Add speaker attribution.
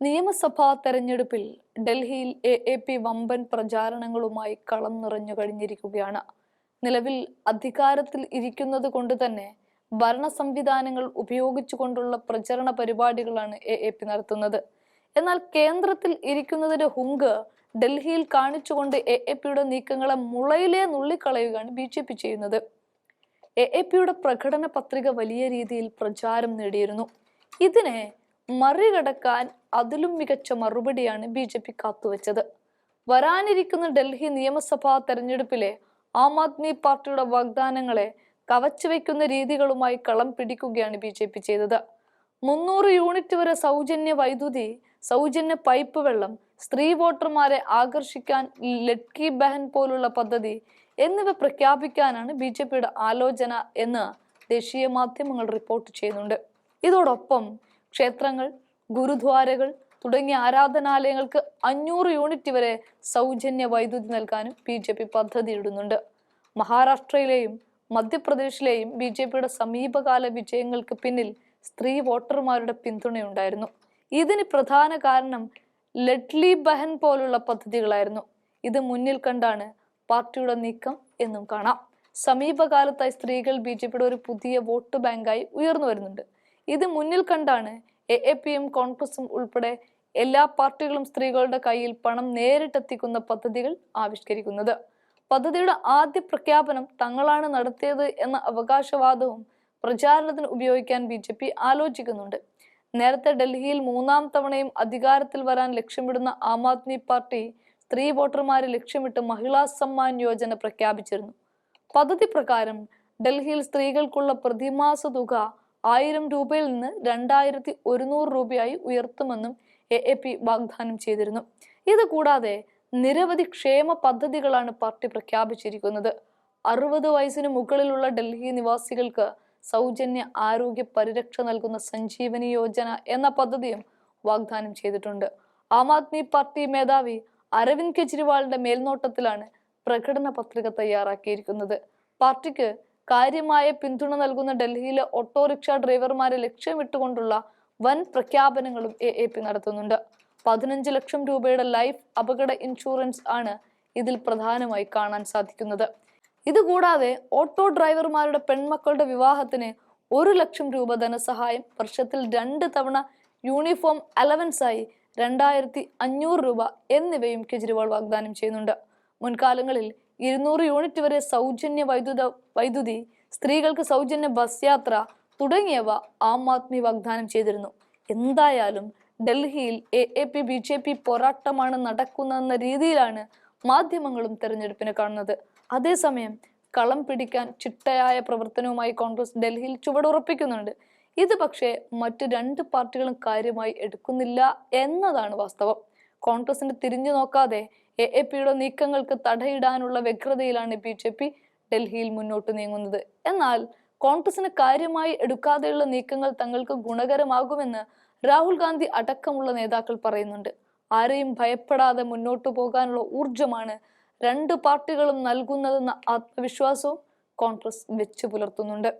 Speaker 1: നിയമസഭാ തെരഞ്ഞെടുപ്പിൽ ഡൽഹിയിൽ എ എ പി വമ്പൻ പ്രചാരണങ്ങളുമായി കളം നിറഞ്ഞു കഴിഞ്ഞിരിക്കുകയാണ്. നിലവിൽ അധികാരത്തിൽ ഇരിക്കുന്നത് കൊണ്ട് തന്നെ ഭരണ സംവിധാനങ്ങൾ ഉപയോഗിച്ചുകൊണ്ടുള്ള പ്രചരണ പരിപാടികളാണ് എ എ പി നടത്തുന്നത്. എന്നാൽ കേന്ദ്രത്തിൽ ഇരിക്കുന്നതിന്റെ ഹുങ്ക് ഡൽഹിയിൽ കാണിച്ചുകൊണ്ട് എ എ പിയുടെ നീക്കങ്ങളെ മുളയിലെ നുള്ളിക്കളയുകയാണ് ബി ജെ പി ചെയ്യുന്നത്. എ എ പിയുടെ പ്രകടന പത്രിക വലിയ രീതിയിൽ പ്രചാരം നേടിയിരുന്നു. ഇതിനെ മറികടക്കാൻ അതിലും മികച്ച മറുപടിയാണ് ബി ജെ പി കാത്തുവച്ചത്. വരാനിരിക്കുന്ന ഡൽഹി നിയമസഭാ തെരഞ്ഞെടുപ്പിലെ ആം ആദ്മി പാർട്ടിയുടെ വാഗ്ദാനങ്ങളെ കവച്ചു കവച്ചുവെക്കുന്ന രീതികളുമായി കളം പിടിക്കുകയാണ് ബി ജെ പി ചെയ്തത്. മുന്നൂറ് യൂണിറ്റ് വരെ സൗജന്യ വൈദ്യുതി സൗജന്യ പൈപ്പ് വെള്ളം സ്ത്രീ വോട്ടർമാരെ ആകർഷിക്കാൻ ലഡ്കി ബഹൻ പോലുള്ള പദ്ധതി എന്നിവ പ്രഖ്യാപിക്കാനാണ് ബി ജെ പിയുടെ ആലോചന എന്ന് ദേശീയ മാധ്യമങ്ങൾ റിപ്പോർട്ട് ചെയ്യുന്നുണ്ട്. ഇതോടൊപ്പം ക്ഷേത്രങ്ങൾ ഗുരുദ്വാരകൾ തുടങ്ങിയ ആരാധനാലയങ്ങൾക്ക് അഞ്ഞൂറ് യൂണിറ്റ് വരെ സൗജന്യ വൈദ്യുതി നൽകാനും ബി ജെ പി പദ്ധതിയിടുന്നുണ്ട്. മഹാരാഷ്ട്രയിലെയും മധ്യപ്രദേശിലെയും ബി ജെ പിയുടെ സമീപകാല വിജയങ്ങൾക്ക് പിന്നിൽ സ്ത്രീ വോട്ടർമാരുടെ പിന്തുണയുണ്ടായിരുന്നു. ഇതിന് പ്രധാന കാരണം ലഡ്ലി ബഹൻ പോലുള്ള പദ്ധതികളായിരുന്നു. ഇത് മുന്നിൽ കണ്ടാണ് പാർട്ടിയുടെ നീക്കം എന്നും കാണാം. സമീപകാലത്തായി സ്ത്രീകൾ ബി ജെ പിയുടെ ഒരു പുതിയ വോട്ട് ബാങ്കായി ഉയർന്നു വരുന്നുണ്ട്. ഇത് മുന്നിൽ കണ്ടാണ് എ എ പിയും കോൺഗ്രസും ഉൾപ്പെടെ എല്ലാ പാർട്ടികളും സ്ത്രീകളുടെ കയ്യിൽ പണം നേരിട്ടെത്തിക്കുന്ന പദ്ധതികൾ ആവിഷ്കരിക്കുന്നത്. പദ്ധതിയുടെ ആദ്യ പ്രഖ്യാപനം തങ്ങളാണ് നടത്തിയത് എന്ന അവകാശവാദവും പ്രചാരണത്തിന് ഉപയോഗിക്കാൻ ബി ജെ പി ആലോചിക്കുന്നുണ്ട്. നേരത്തെ ഡൽഹിയിൽ മൂന്നാം തവണയും അധികാരത്തിൽ വരാൻ ലക്ഷ്യമിടുന്ന ആം ആദ്മി പാർട്ടി സ്ത്രീ വോട്ടർമാരെ ലക്ഷ്യമിട്ട് മഹിളാ സമ്മാൻ യോജന പ്രഖ്യാപിച്ചിരുന്നു. പദ്ധതി പ്രകാരം ഡൽഹിയിൽ സ്ത്രീകൾക്കുള്ള പ്രതിമാസ തുക ആയിരം രൂപയിൽ നിന്ന് രണ്ടായിരത്തി ഒരുന്നൂറ് രൂപയായി ഉയർത്തുമെന്നും എ എ പി വാഗ്ദാനം ചെയ്തിരുന്നു. ഇത് കൂടാതെ നിരവധി ക്ഷേമ പദ്ധതികളാണ് പാർട്ടി പ്രഖ്യാപിച്ചിരിക്കുന്നത്. അറുപത് വയസ്സിന് മുകളിലുള്ള ഡൽഹി നിവാസികൾക്ക് സൗജന്യ ആരോഗ്യ പരിരക്ഷ നൽകുന്ന സഞ്ജീവനി യോജന എന്ന പദ്ധതിയും വാഗ്ദാനം ചെയ്തിട്ടുണ്ട്. ആം ആദ്മി പാർട്ടി മേധാവി അരവിന്ദ് കെജ്രിവാളിന്റെ മേൽനോട്ടത്തിലാണ് പ്രകടന പത്രിക തയ്യാറാക്കിയിരിക്കുന്നത്. പാർട്ടിക്ക് കാര്യമായ പിന്തുണ നൽകുന്ന ഡൽഹിയിലെ ഓട്ടോറിക്ഷ ഡ്രൈവർമാരെ ലക്ഷ്യമിട്ടുകൊണ്ടുള്ള വൻ പ്രഖ്യാപനങ്ങളും എ എ പി നടത്തുന്നുണ്ട്. പതിനഞ്ച് ലക്ഷം രൂപയുടെ ലൈഫ് അപകട ഇൻഷുറൻസ് ആണ് ഇതിൽ പ്രധാനമായി കാണാൻ സാധിക്കുന്നത്. ഇതുകൂടാതെ ഓട്ടോ ഡ്രൈവർമാരുടെ പെൺമക്കളുടെ വിവാഹത്തിന് ഒരു ലക്ഷം രൂപ ധനസഹായം വർഷത്തിൽ രണ്ട് തവണ യൂണിഫോം അലവൻസ് ആയി രണ്ടായിരത്തി അഞ്ഞൂറ് രൂപ എന്നിവയും കെജ്രിവാൾ വാഗ്ദാനം ചെയ്യുന്നുണ്ട്. മുൻകാലങ്ങളിൽ ഇരുന്നൂറ് യൂണിറ്റ് വരെ സൗജന്യ വൈദ്യുത വൈദ്യുതി സ്ത്രീകൾക്ക് സൗജന്യ ബസ് യാത്ര തുടങ്ങിയവ ആം ആദ്മി വാഗ്ദാനം ചെയ്തിരുന്നു. എന്തായാലും ഡൽഹിയിൽ A A P B J P പോരാട്ടമാണ് നടക്കുന്നതെന്ന രീതിയിലാണ് മാധ്യമങ്ങളും തെരഞ്ഞെടുപ്പിനെ കാണുന്നത്. അതേസമയം കളം പിടിക്കാൻ ചിട്ടയായ പ്രവർത്തനവുമായി കോൺഗ്രസ് ഡൽഹിയിൽ ചുവടുറപ്പിക്കുന്നുണ്ട്. ഇത് പക്ഷേ മറ്റു രണ്ട് പാർട്ടികളും കാര്യമായി എടുക്കുന്നില്ല എന്നതാണ് വാസ്തവം. കോൺഗ്രസിന് തിരിഞ്ഞു നോക്കാതെ എ എ പിയുടെ നീക്കങ്ങൾക്ക് തടയിടാനുള്ള വ്യഗ്രതയിലാണ് ബി ജെ പി ഡൽഹിയിൽ മുന്നോട്ട് നീങ്ങുന്നത്. എന്നാൽ കോൺഗ്രസിന് കാര്യമായി എടുക്കാതെയുള്ള നീക്കങ്ങൾ തങ്ങൾക്ക് ഗുണകരമാകുമെന്ന് രാഹുൽ ഗാന്ധി അടക്കമുള്ള നേതാക്കൾ പറയുന്നുണ്ട്. ആരെയും ഭയപ്പെടാതെ മുന്നോട്ടു പോകാനുള്ള ഊർജമാണ് രണ്ട് പാർട്ടികളും നൽകുന്നതെന്ന ആത്മവിശ്വാസവും കോൺഗ്രസ് വെച്ചു പുലർത്തുന്നുണ്ട്.